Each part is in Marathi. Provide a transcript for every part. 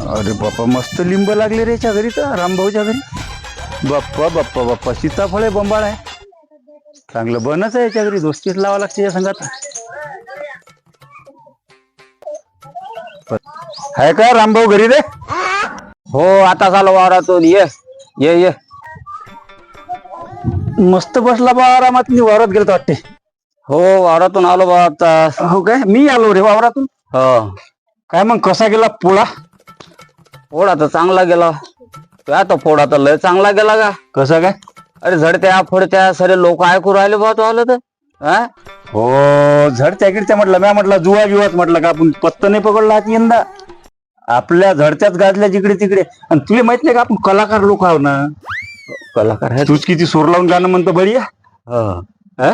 अरे बाप्पा मस्त लिंब लागले रे याच्या घरी तर रामभाऊच्या घरी. बाप्पा बाप्पा बाप्पा सीताफळ आहे बंबाळ आहे. चांगलं बनच आहे याच्या घरी दोस्तीच लावा लागते या संघात. आहे का रामभाऊ घरी रे? हो आता झालं वावरातून ये ये ये. मस्त बसला बा आरामात मी वावरात गेलो वाटते. हो वावरातून आलो बा आता. हो काय? मी आलो रे वावरातून? हो. काय मग कसा गेला पोळा? पोळा तर चांगला गेला. त्या तर पोळा तर लय चांगला गेला का? कसा काय? अरे झडत्या फोडत्या सरे लोक ऐकू राहिले बा तू आलं तर. हा? हो झडत्या गिडत्या म्हटलं म्या म्हटलं जुवा जुवाच म्हटलं का आपण पत्त नाही पकडला यंदा? आपल्या झडत्याच गाजल्या जिकडे तिकडे. आणि तुला माहीत नाही का आपण कलाकार लोक आहो ना? कलाकार आहे तूच किती सोर लावून गाणं म्हणतो बढिया हो. हा?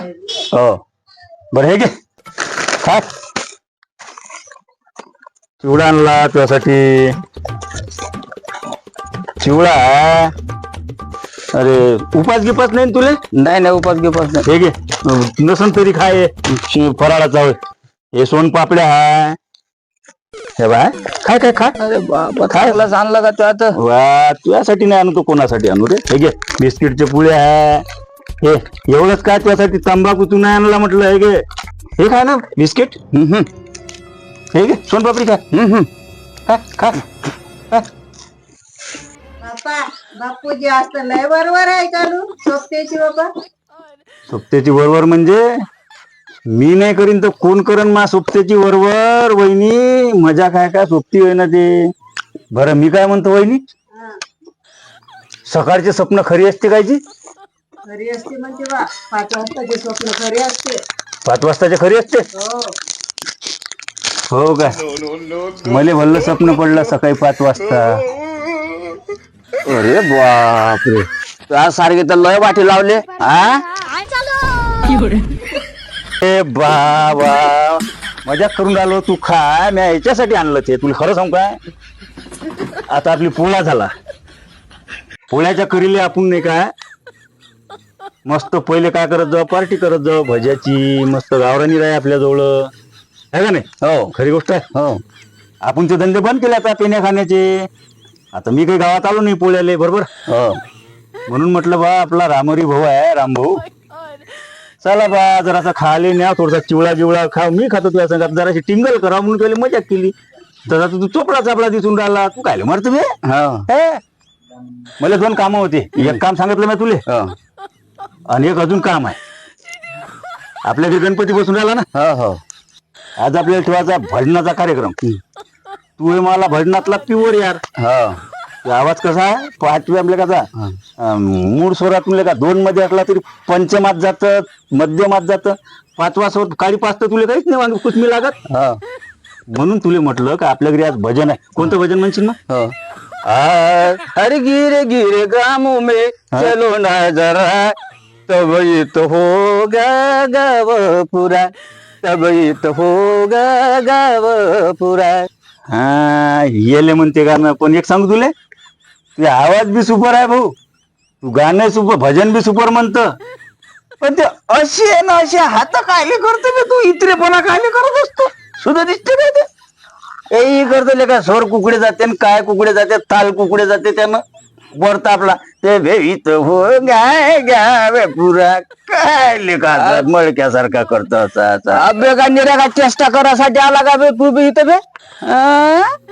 हो. बरं हे घे. खा चिवडा आणला तुझ्यासाठी. चिवडा अरे उपास गिपास नाही ना तुले? नाही नाही उपास गिपास नाही. हे घे. नसन तरी खाय शि- फराळाचा होय हे सोन पापड्या हाय. हे बाय काय काय खा. अरे बाबा खायला आणलं का तू आता? वा तुझ्यासाठी नाही आणू तो कोणासाठी आणू रे? हे घे बिस्किटचे पुळे आहे हे एवढंच काय तुझ्यासाठी तंबाखू तू नाही आणला म्हटलं? हे घे. हे खा ना बिस्किट. हम्म, हम्म. हे घे सोनपापडी खा. हम्म, हम्म. खा खा. खा. बापा बापूजी असं लय बरोबर आहे सोबत्याची बाबा सोबत्याची वरवर म्हणजे मी नाही करीन तर कोण करण मा सोबत्याची वरवर? वहिनी मजा काय काय सोबती होय ना ते. बरं मी काय म्हणतो वहिनी? हा, सकाळचे स्वप्न खरी असते कायची? खरी असते म्हणजे बा पाच वाजताचे स्वप्न खरे असते. पाच वाजताचे खरी असते? हो. हो का? मले भल्लं स्वप्न पडलं सकाळी पाच वाजता. अरे बापरे. त्या सारखे तर लय वाटी लावले हा ए बाबा. मजाक करून राहिलो तू खा. मी याच्यासाठी आणलं ते. तुला खरं सांगू काय आता आपली पोळा झाला. पोळ्याच्या करीले आपण नाही काय मस्त पहिले काय करत जाऊ? पार्टी करत जाऊ. भज्याची मस्त गावरानी राही आपल्या जवळ. आहे का नाही? हो खरी गोष्ट आहे. हो. आपण ते धंदे बंद केले आता पिण्या खाण्याचे आता मी काही गावात आलो नाही पोळ्याले बरोबर? हो. म्हणून म्हटलं बा आपला रामरी भाऊ आहे रामभाऊ. चला बा जरासा खाले न्या थोडासा चिवळा जिवळा खा मी खातो तुझ्या संघात जराशी टिंगल करा म्हणून पहिले मजा केली. तसा तू चोपडा चापडा दिसून राहिला. तू काय मरत बे हो. हे? मला दोन कामं होते. एक काम सांगितलं मी तुले. हो. आणि एक अजून काम आहे. आपल्या घरी गणपती बसून राहिला ना? हो हो. आज आपल्याला ठेवायचा भजनाचा कार्यक्रम. तू हे मला भजनातला प्युअर यार. हो. तो आवाज कसा आहे? पाचव्या आपल्या कसा? अं, मूळ स्वरात म्हणले का दोन मध्ये असला तरी पंचमात जात मध्यमात जात. पाचवा स्वर काळी पाच तर तुला काहीच नाही वांग कुचमी लागत. हो. म्हणून तुला म्हटलं का आपल्या घरी आज भजन आहे. कोणतं भजन म्हणशील ना हो. अरे गिरे गिरे गामों में चलो ना जरा. तब ये तो होगा गाव पुरा तब तो होगा गाव पुरा हा येले म्हणते गाणं पण एक सांगू तुले? तुझा आवाज बी सुपर आहे भाऊ. तू गाणं सुपर भजन बी सुपर म्हणत. पण ते अशी आहे ना अशी हात कायले करतो बे तू इतरेपणा कायले करत असतो. सुद्धा दिसते बे ते. एही करतो ले का स्वर कुकडे जाते आणि काय कुकडे जाते ताल कुकडे जाते त्यानं. वरता आपला ते भेवित हो गाय गावे पुरा. काय लेखा मळक्यासारखा करतो असा असा. अबे का निरागा चेष्टा करासाठी आला का बे? तू बी इथं बे? 嗯？